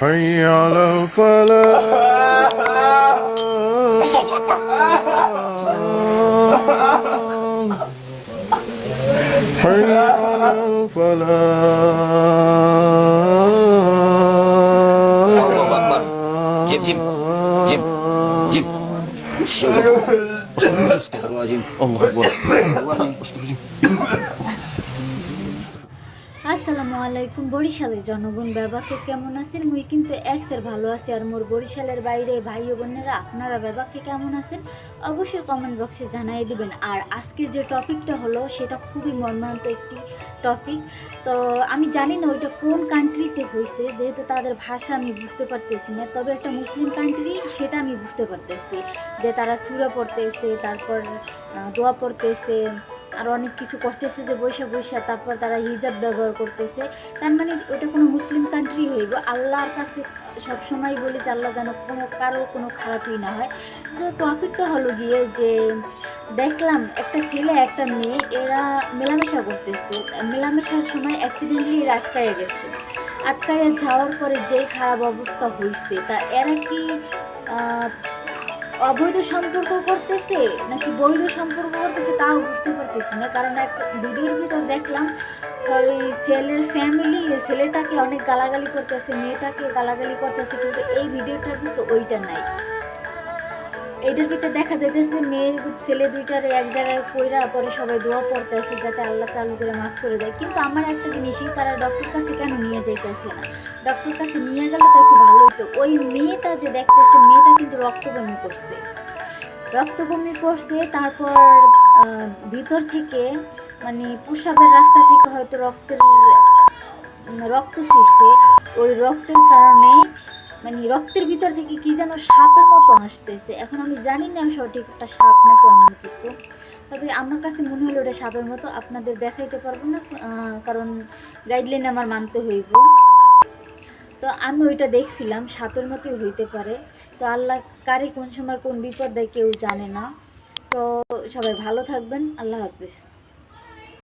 Hayy alel felah. Allahu Ekber. Hayy alel felah. Allahu Ekber. Cim cim. Cim. Cim. Bismillahirrahmanirrahim. Allahu Ekber. Allah'ım. Allah'ım. আসসালামু আলাইকুম, বরিশালের জনগণ ব্যাবাকে কেমন আছেন? মুই কিন্তু এক্সের ভালো আছি আর মোর বরিশালের বাইরে ভাই ও বোনেরা, আপনারা ব্যাবাকে কেমন আছেন? অবশ্যই কমেন্ট বক্সে জানাই দিবেন। আর আজকে যে টপিকটা হলো, সেটা খুবই মর্মান্ত একটি টপিক। তো আমি জানি না ওইটা কোন কান্ট্রিতে হয়েছে যেহেতু তাদের ভাষা আমি বুঝতে পারতেছি না। তবে একটা মুসলিম কান্ট্রি সেটা আমি বুঝতে পারতেছি। যে তারা সুরা পড়তেছে, তারপর দোয়া পড়তেছে আর অনেক কিছু করতেছে যে বৈশা বৈশা, তারপর তারা হিজাব ব্যবহার করতেছে। তার মানে ওটা কোনো মুসলিম কান্ট্রি হইব। আল্লাহর কাছে সবসময় বলি যে আল্লাহ যেন কোনো, কারও কোনো খারাপই না হয়। যে টপিকটা হলো গিয়ে যে দেখলাম একটা ছেলে, একটা মেয়ে, এরা মেলামেশা করতেছে। মেলামেশার সময় অ্যাক্সিডেন্টলি এরা আটকায় গেছে। আটকায় যাওয়ার পরে যে খারাপ অবস্থা হয়েছে তা এরা কি অবৈধ সম্পর্ক করতেছে নাকি বৈধ সম্পর্ক করতেছে তাও বুঝতে পারতেছি না। কারণ একটা ভিডিওর ভিতর দেখলাম, ওই ছেলের ফ্যামিলি ছেলেটাকে অনেক গালাগালি করতেছে, মেয়েটাকে গালাগালি করতেছে, কিন্তু এই ভিডিওটার কিন্তু ওইটা নাই। এইটার ভিতরে দেখা যাইতেছে মেয়ে ছেলে দুইটার এক জায়গায় কইরা পরে সবাই দোয়া পড়তেছে যাতে আল্লাহ চালু করে মাফ করে দেয়। কিন্তু আমার একটা জিনিসই তারা ডক্টর কাছে কেন নিয়ে যাইতেছে না? ডক্টর কাছে নিয়ে গেলে তো একটু ভালো হতো ওই মেয়েটা যে দেখতেছে, মেয়েটা কিন্তু রক্ত রক্তবমি করছে। রক্ত রক্তবমি করছে, তারপর ভিতর থেকে মানে প্রসাবের রাস্তা থেকে হয়তো রক্তের রক্ত ছুটছে। ওই রক্তের কারণে মানে রক্তের ভিতর থেকে কি যেন সাপের মতো আসতেছে। এখন আমি জানি না সঠিক একটা সাপ নাকি অন্য কিছু। তবে আমার কাছে মনে হলো ওটা সাপের মতো। আপনাদের দেখাইতে পারব না কারণ গাইডলাইন আমার মানতে হইব। তো আমি ওইটা দেখছিলাম, সাপের মতোই হইতে পারে। তো আল্লাহ কারে কোন সময় কোন বিপদ দেয় কেউ জানে না। তো সবাই ভালো থাকবেন, আল্লাহ হাফিজ।